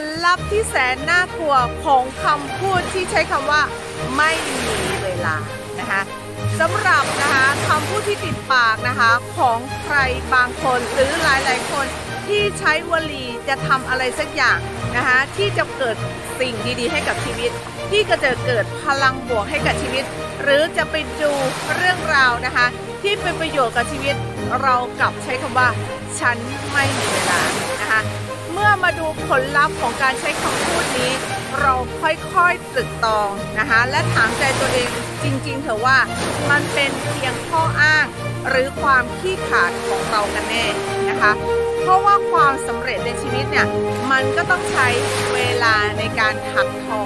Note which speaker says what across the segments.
Speaker 1: ลลัพธ์ที่แสนน่ากลัวของคำพูดที่ใช้คำว่าไม่มีเวลานะคะสำหรับนะคะคำพูดที่ติดปากนะคะของใครบางคนหรือหลาย ๆ คนที่ใช้วลีจะทำอะไรสักอย่างนะคะที่จะเกิดสิ่งดีๆ ให้กับชีวิต ที่ก็จะเกิดพลังบวกให้กับชีวิต หรือจะไปดูเรื่องราวนะคะ ที่เป็นประโยชน์กับชีวิตเรากลับใช้คำว่า ฉันไม่มีเวลา ผลลัพธ์ของการใช้คำพูดนี้ เราค่อยๆตรึกตองนะคะ และถามใจตัวเองจริงๆเถอะว่ามันเป็นเพียงข้ออ้าง หรือความขี้ขาดของเรากันแน่นะคะ เพราะว่าความสำเร็จในชีวิตเนี่ย มันก็ต้องใช้เวลาในการถักทอ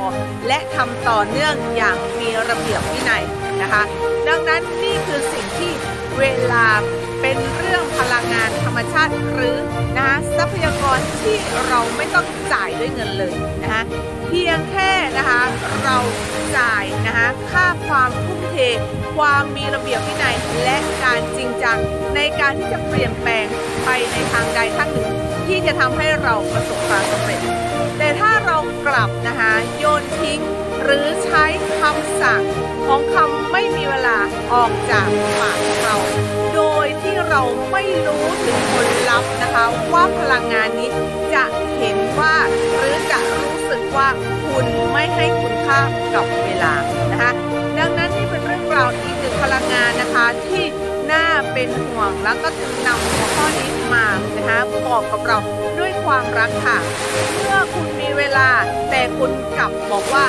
Speaker 1: และทำต่อเนื่องอย่างมีระเบียบวินัยนะคะ ดังนั้นนี่คือสิ่งที่เวลา เป็นเรื่องพลังงานธรรมชาติหรือนะคะทรัพยากรที่เราไม่ต้องจ่ายด้วยเงินเลยนะคะเพียงแค่นะคะเราจ่ายนะคะค่าความทุ่มเท ความมีระเบียบวินัยและการจริงจังในการที่จะเปลี่ยนแปลงไปในทางใดทางหนึ่ง ที่จะทำให้เราประสบความสำเร็จ แต่ถ้าเรากลับนะคะโยนทิ้ง หรือใช้คำสั่ง ของคำไม่มีเวลาออกจากปากเรา โดยที่เราไม่รู้ถึงผลลัพธ์นะคะว่าพลังงานนี้จะเห็นว่าหรือจะรู้สึกว่าคุณไม่ให้คุณค่ากับเวลานะคะดังนั้นนี่เป็นเรื่องราวอีกหนึ่งพลังงานนะคะที่น่าเป็นห่วงแล้วก็จึงนำหัวข้อนี้มานะคะบอกกับเราด้วยความรักค่ะเมื่อคุณมีเวลาแต่คุณกลับบอกว่า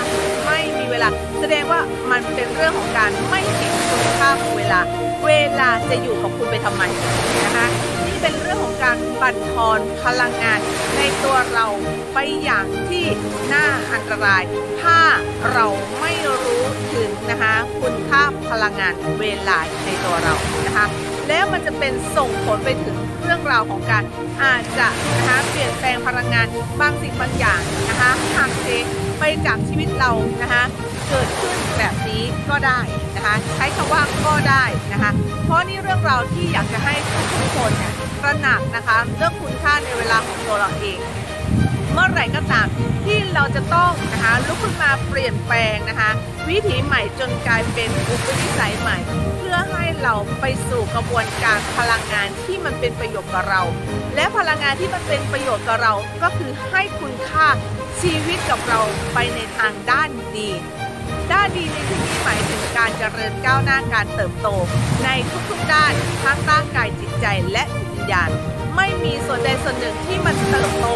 Speaker 1: มีเวลา แสดงว่ามันเป็นเรื่องของการไม่เห็นคุณค่าของเวลา เวลาจะอยู่กับคุณไปทำไมนะคะนี่เป็นเรื่องของการบั่นทอนพลังงานในตัวเราไปอย่างที่น่าอันตราย ถ้าเราไม่รู้ถึงนะคะคุณค่าพลังงานเวลาในตัวเรานะคะแล้วมันจะเป็นส่งผลไปถึงเรื่องราวของการอาจจะนะคะเปลี่ยนแปลงพลังงานบางสิ่งบางอย่างนะคะหางเท ไปจากชีวิตเรานะคะเกิดขึ้นแบบนี้ก็ได้นะคะใช้คำว่าก็ได้นะคะเพราะนี่เรื่องราวที่อยากจะให้ทุกคนเนี่ยตระหนักนะคะเรื่องคุณค่าในเวลาของตัวเราเอง เมื่อไหร่ก็ตามที่เราจะต้อง ลุกขึ้นมาเปลี่ยนแปลงนะคะ วิถีใหม่จนกลายเป็นอุปนิสัยใหม่ เพื่อให้เราไปสู่กระบวนการพลังงานที่มันเป็นประโยชน์กับเรา และพลังงานที่มันเป็นประโยชน์กับเรา ก็คือให้คุณค่าชีวิตกับเราไปในทางด้านดีด้านดีในที่นี้หมายถึงการเจริญก้าวหน้าการเติบโต ในทุกๆด้านทั้งร่างกายจิตใจและจิตวิญญาณไม่มีส่วนใดส่วนหนึ่งที่มันเติบโต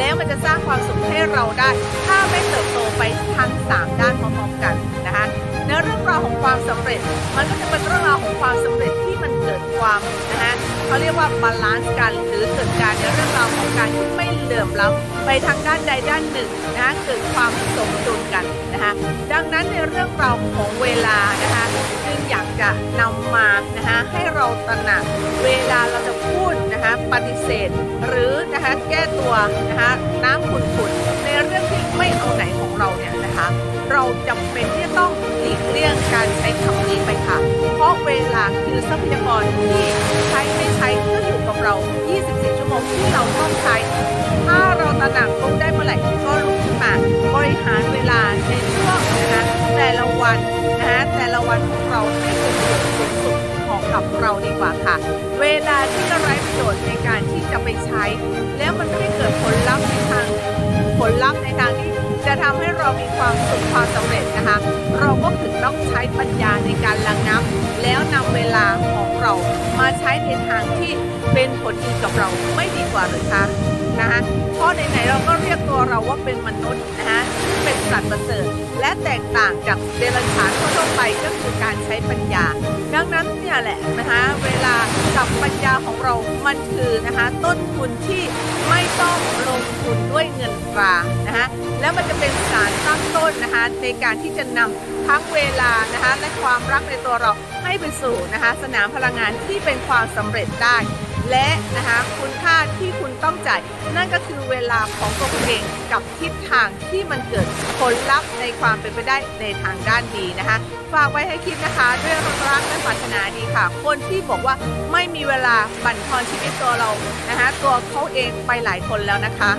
Speaker 1: แล้วมันจะสร้างความสุขให้เราได้ ถ้าไม่เติบโตไปทั้ง 3 ด้านพร้อมๆกันนะคะเนื้อเรื่องราวของความสำเร็จ มันก็จะเป็นเรื่องราวของความสำเร็จที่มันเกิดความนะคะเขาเรียกว่าบาลานซ์กันหรือเกิดการในเรื่องราวของการที่ไม่เหลื่อมล้ำไปทางด้านใดด้านหนึ่งนะคะเกิดความสมดุลกันนะคะดังนั้นในเรื่องราวของเวลานะคะจึงอยากจะนำมานะคะให้เราตระหนักเวลาเราจะพูด นะคะปฏิเสธ หรือนะคะแก้ตัวนะคะน้ำขุ่นๆในเรื่องที่ไม่เอาไหนของเราเนี่ยนะคะ เราจำเป็นที่จะต้องหลีกเลี่ยงการใช้คำนี้ไปค่ะ เพราะเวลาคือทรัพยากรที่ใช้ไม่ใช้ก็อยู่กับเรา 24 ชั่วโมงที่เราต้องใช้ ถ้าเราตระหนักรู้ได้เมื่อไหร่ก็ลุกขึ้นมาบริหารเวลาในช่วงนะคะแต่ละวันนะคะแต่ละวันของเราให้ กับเราดีกว่าค่ะ เวลาที่ไร้ประโยชน์ในการที่จะไปใช้ แล้วมันไม่เกิดผลลัพธ์ในทางผลลัพธ์ในทางที่จะทำให้เรามีความสุขความสำเร็จนะคะ เราก็ถึงต้องใช้ปัญญาในการระงับแล้วนำเวลาของเรามาใช้ในทางที่เป็นผลดีกับเราไม่ดีกว่าหรือคะนะคะเพราะไหนๆเราก็เรียกตัวเราว่าเป็นมนุษย์นะคะ สัตว์ประเสริฐ และแตกต่างจากเดรัจฉานทั่วไปก็คือการใช้ปัญญา ดังนั้นเนี่ยแหละนะคะเวลากับปัญญาของเรามันคือนะคะต้นทุนที่ไม่ต้องลงทุนด้วยเงินตรานะคะแล้วมันจะเป็นสารตั้งต้นนะคะในการที่จะนำทั้งเวลานะคะและความรักในตัวเราให้ไปสู่นะคะสนามพลังงานที่เป็นความสำเร็จได้ และนะคะคุณค่า ที่คุณต้องจ่าย นั่นก็คือเวลาของตัวเองกับทิศทางที่มันเกิดผลลัพธ์ในความเป็นไปได้ในทางด้านดีนะคะ ฝากไว้ให้คิดนะคะด้วยรักและปรารถนาดีค่ะ คนที่บอกว่าไม่มีเวลาบั่นทอนชีวิตตัวเรานะคะตัวเขาเองไปหลายคนแล้วนะคะ